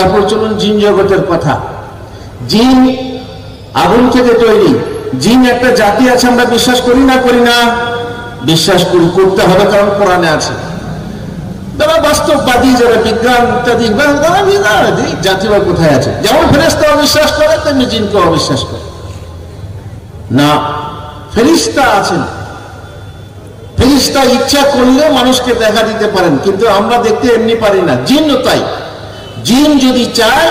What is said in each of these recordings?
তারপর চলুন জিন জগতের কথা। জিন আগুন থেকে তৈরি। জিন একটা জাতি আছে, আমরা বিশ্বাস করি না করি না। বিশ্বাস করি, করতে হবে, কারণ কোরআনে আছে। যারা বাস্তববাদী, যারা বিজ্ঞান ইত্যাদি তারা কোথায় আছে? যেমন অবিশ্বাস করে, তেমনি জিনকে অবিশ্বাস করে। না ফেরিস্তা আছেন। ফেরিস্তা ইচ্ছা করলে মানুষকে দেখা দিতে পারেন, কিন্তু আমরা দেখতে এমনি পারি না। জিনও তাই। জিন যদি চায়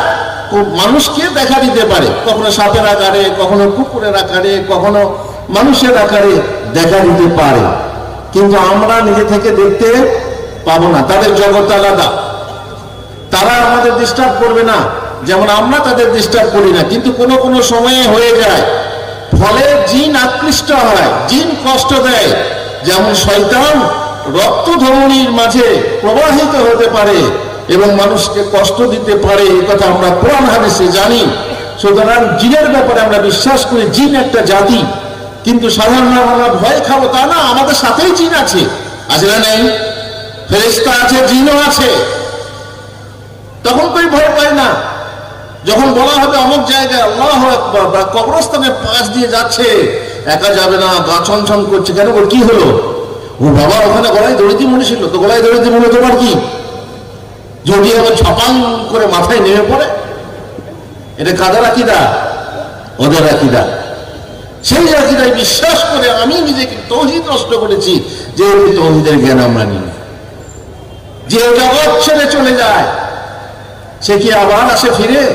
মানুষকে দেখা দিতে পারে। কখনো সাপের আকারে, কখনো কুকুরের আকারে, কখনো মানুষের আকারে দেখা দিতে পারে। কিন্তু আমরা নিজে থেকে দেখতে পাবো না, তাদের জগৎ আলাদা। তারা আমাদের ডিস্টার্ব করবে না, যেমন আমরা তাদের ডিস্টার্ব করি না। কিন্তু কোনো কোনো সময়ে হয়ে যায়, ফলে জিন আকৃষ্ট হয়, জিন কষ্ট দেয়। যেমন শয়তান রক্ত ধমনির মাঝে প্রবাহিত হতে পারে এবং মানুষকে কষ্ট দিতে পারে, এই কথা আমরা কোরআন হাদিসে জানি। সুতরাং জিনের ব্যাপারে আমরা বিশ্বাস করি, জিন একটা জাতি। কিন্তু সাধারণ আমরা ভয় খাব তা না, আমাদের সাথেই জিন আছে। আছে না নেই। ফেরেস্তা আছে, জিনও আছে। তখন কই ভয় পায় না। যখন বলা হবে অমুক জায়গায় আল্লাহ আকবর বা কবরস্থানের পাশ দিয়ে যাচ্ছে, একা যাবে না, গা ছমছম করছে, কেন ওর কি হলো? ও বাবা, ওখানে গলায় দড়িতে মনে ছিল, তো গলায় দড়িতে মনে তোমার কি? যদি আবার ছপাং করে মাথায় নেমে পড়ে। এটা কাদের আকিদা? ওদের আকিদা। সেই আকিদায় বিশ্বাস করে আমি নিজেকে তৌহিদ নষ্ট করেছি, যে তৌহিদের জ্ঞান আমরা নিই। যে জগৎ ছেড়ে চলে যায়, সে কি আবার আসে ফিরে?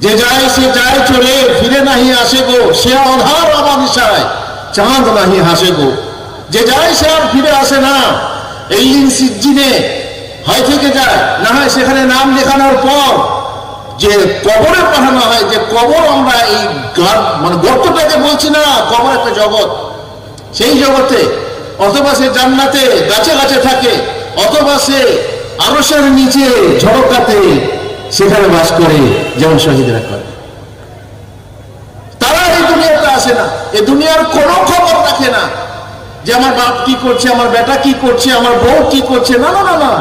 যে যায়, সে যায় চলে, ফিরে নাহি আসে গো, সে অধার আমার অমানিসায় চাঁদ নাহি হাসে গো। যে যায়, সে আর ফিরে আসে না। এই সিজ্জিনে হয় থেকে যায়। না হয় সেখানে নাম লেখানোর পর যে কবরে পাঠানো হয়, যে কবর আমরা এই মানে গর্তটাকে বলছি না, কবর একটা জগৎ। সেই জগতে অথবা সে জান্নাতে গাছে গাছে থাকে, অথবা সে আরসের নিচে ঝড়কাতে সেখানে বাস করে, যেমন শহীদরা করে। তারা এই দুনিয়াতে আসে না। এ দুনিয়ার কোনো খবর রাখে না যে, আমার বাপ কি করছে? আমার বেটা কি করছে? আমার বউ কি করছে? না না না না।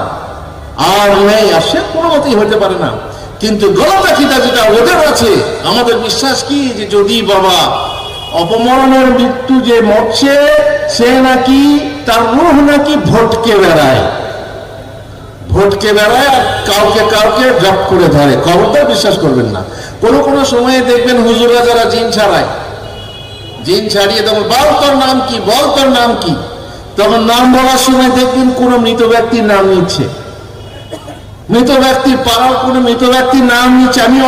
আর নেই আসে কোনো মতেই হতে পারে না। কিন্তু গণতাখিতা যেটা ওদের আছে, আমাদের বিশ্বাস কি যে যদি বাবা অপমরণের মৃত্যু যে মরছে, সে নাকি তার রুহ নাকি ভটকে বেড়ায়। ভটকে বেড়ায় আর কাউকে কাউকে জপ করে ধরে। খবরটা বিশ্বাস করবেন না। কোনো কোনো সময়ে দেখবেন হুজুরা যারা জিন ছাড়ায়। জিন ছাড়িয়ে তখন বল তোর নাম কি? বল তোর নাম কি? তখন নাম বলার সময় দেখবেন কোন মৃত ব্যক্তির নাম নিচ্ছে। মৃত ব্যক্তির পাড়ার কোন মৃত ব্যক্তির নাম নিচ্ছে, আমি ও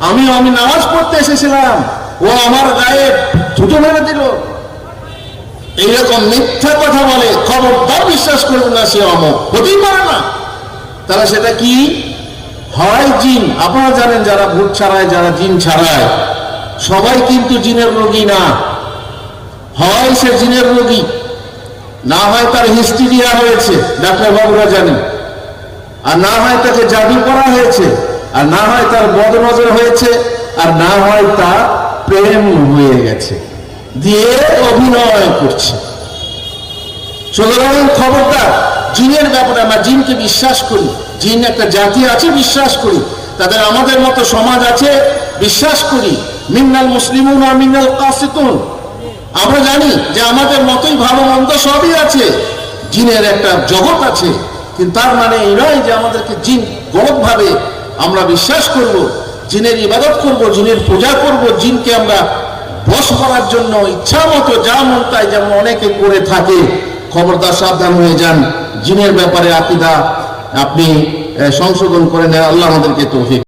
আমি আমি নামাজ পড়তে এসেছিলাম। ও আমার গায়ে থুতো মেরে দিল। এইরকম মিথ্যা কথা বলে খবরদার বিশ্বাস করবেন না, সে অমক হতেই পারে না। তারা সেটা কি? হয় জিন। আপনারা জানেন যারা ভূত ছাড়ায়, যারা জিন ছাড়ায়। সবাই কিন্তু জিনের রোগী না। হয় সে জিনের রোগী। না হয় তার হিস্টিরিয়া হয়েছে। ডাক্তার বাবুরা জানেন। আর না হয় তাকে জাদু করা হয়েছে, আর না হয় তার বদনজর হয়েছে, আর না হয় তা প্রেম হয়ে গেছে। দিয়ে অভিনয় করছে। সুতরাং খবরদার, জিনের ব্যাপারে আমরা জিনকে বিশ্বাস করি, জিন একটা জাতি আছে, বিশ্বাস করি। তাদের আমাদের মতো সমাজ আছে, বিশ্বাস করি। মিন্নাল মুসলিমুন আর মিন্নাল কাসিতুন। আমরা জানি যে আমাদের মতোই ভালো মন্দ সবই আছে। জিনের একটা জগৎ আছে। কিন্তু তার মানে এই নয় যে আমাদেরকে জিন গলতভাবে আমরা বিশ্বাস করব, জিনের ইবাদত করব, জিনের পূজা করব, জিনকে আমরা বস করার জন্য ইচ্ছা মতো যা মন তাই যেমন অনেকে করে থাকে। খবরদার সাবধান হয়ে যান। জিনের ব্যাপারে আকিদা আপনি সংশোধন করে নেন। আল্লাহ আমাদেরকে তৌফিক